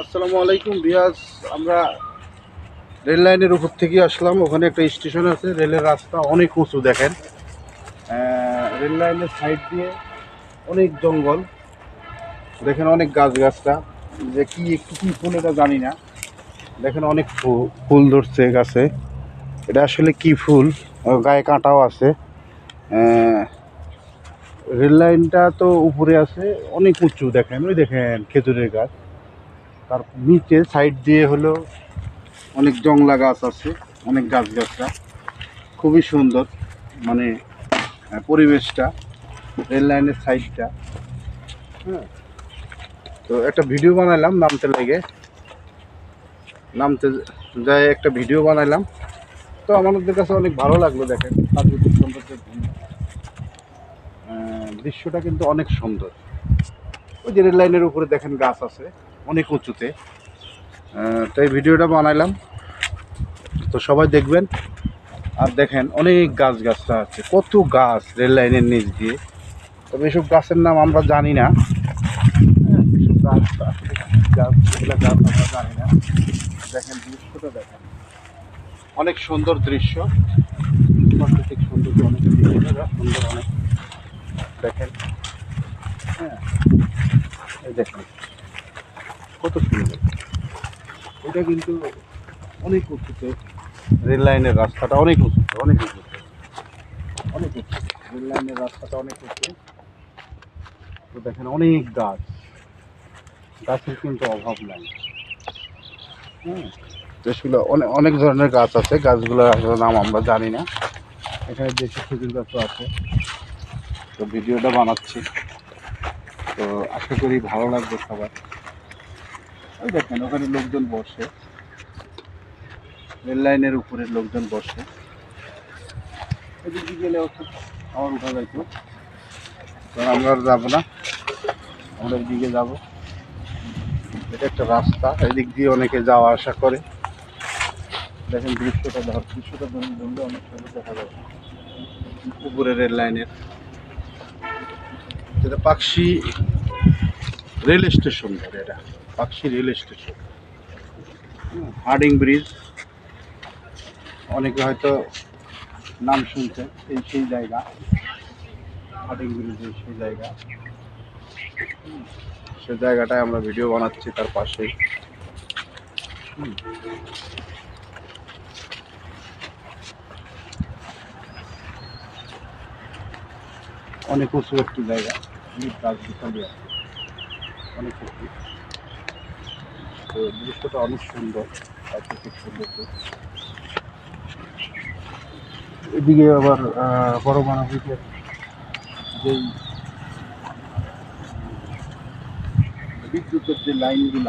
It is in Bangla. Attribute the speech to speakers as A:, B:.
A: আসসালামু আলাইকুম বিয়াজ আমরা রেল লাইনের উপর থেকে আসলাম। ওখানে একটা স্টেশন আছে, রেলের রাস্তা অনেক উঁচু দেখেন। রেল লাইনের সাইড দিয়ে অনেক জঙ্গল। দেখেন অনেক গাছ গাছটা যে কি একটু কি ফুল এটা জানি না। দেখেন অনেক ফু- ফুল ধরছে গাছে। এটা আসলে কি ফুল? গায়ে কাঁটাও আছে। রেল লাইনটা তো উপরে আছে, অনেক উঁচু দেখেন। ওই দেখেন খেজুরের গাছ। তার নিচে সাইড দিয়ে হলো অনেক জংলা গাছ আছে, অনেক গাছ গাছরা খুবই সুন্দর মানে পরিবেশটা, রেল লাইনের সাইডটা। হ্যাঁ। তো একটা ভিডিও বানাইলাম নামতে লেগে। নামতে যায় একটা ভিডিও বানাইলাম তো আমাদের কাছে অনেক ভালো লাগল দেখেন, প্রাকৃতিক সৌন্দর্যের দৃশ্যটা কিন্তু অনেক সুন্দর। ওই যে রেল লাইনের উপরে দেখেন গাছ আছে। অনেক উঁচুতে। তো এই ভিডিওটা বানাইলাম। তো সবাই দেখবেন আর দেখেন অনেক গাছ গাছটা আছে। কত গাছ রেল লাইনের নিচ দিয়ে। তবে এসব গাছের নাম আমরা জানি না। জানি না। দেখেন অনেক সুন্দর দৃশ্য। প্রাকৃতিক সৌন্দর্য অনেক সুন্দর অনেক। দেখেন। হ্যাঁ। দেখেন। কত সুন্দর। এটা কিন্তু অনেক উঁচুতে রেল লাইনের রাস্তাটা অনেক উঁচুতে অনেক উঁচুতে। অনেক উঁচু রেল লাইনের রাস্তাটা অনেক উঁচু তো দেখেন অনেক গাছ। গাছের কিন্তু অভাব নাই। হ্যাঁ এগুলো অনেক অনেক ধরনের গাছ আছে। গাছগুলোর আসলে নাম আমরা জানি না। এখানে দেশি খেজুর গাছও আছে। তো ভিডিওটা বানাচ্ছি। তো আশা করি ভালো লাগবে সবার। ওই দেখেন, ওখানে লোকজন বসে। রেল লাইনের উপরে লোকজন বসে। গেলে আমার উঠা যাইতো। তো আমরা আর যাব না। আমরা এদিকে যাব। এটা একটা রাস্তা, এদিক দিয়ে অনেকে যাওয়া আসা করে। দেখেন দৃশ্যটা, ধর, দৃশ্যটা ধরলে অনেক দেখা যাবে। উপরে রেল লাইনের। যেটা পাকশি রেল স্টেশন ধরে এটা। Pakshi rail station. Hardinge bridge. অনেকে হয়তো নাম শুনছে, এই সেই জায়গা। হার্ডিং ব্রিজের সেই জায়গা। সে জায়গাটায় আমরা ভিডিও বানাচ্ছি তার পাশেই। অনেক উঁচু একটি জায়গা অনেক গাছ অনেক উঁচু। দৃশ্যটা অনেক সুন্দর প্রাকৃতিক সৌন্দর্য এদিকে আবার বড় মানবিকের যেই বিদ্যুতের যে লাইনগুলো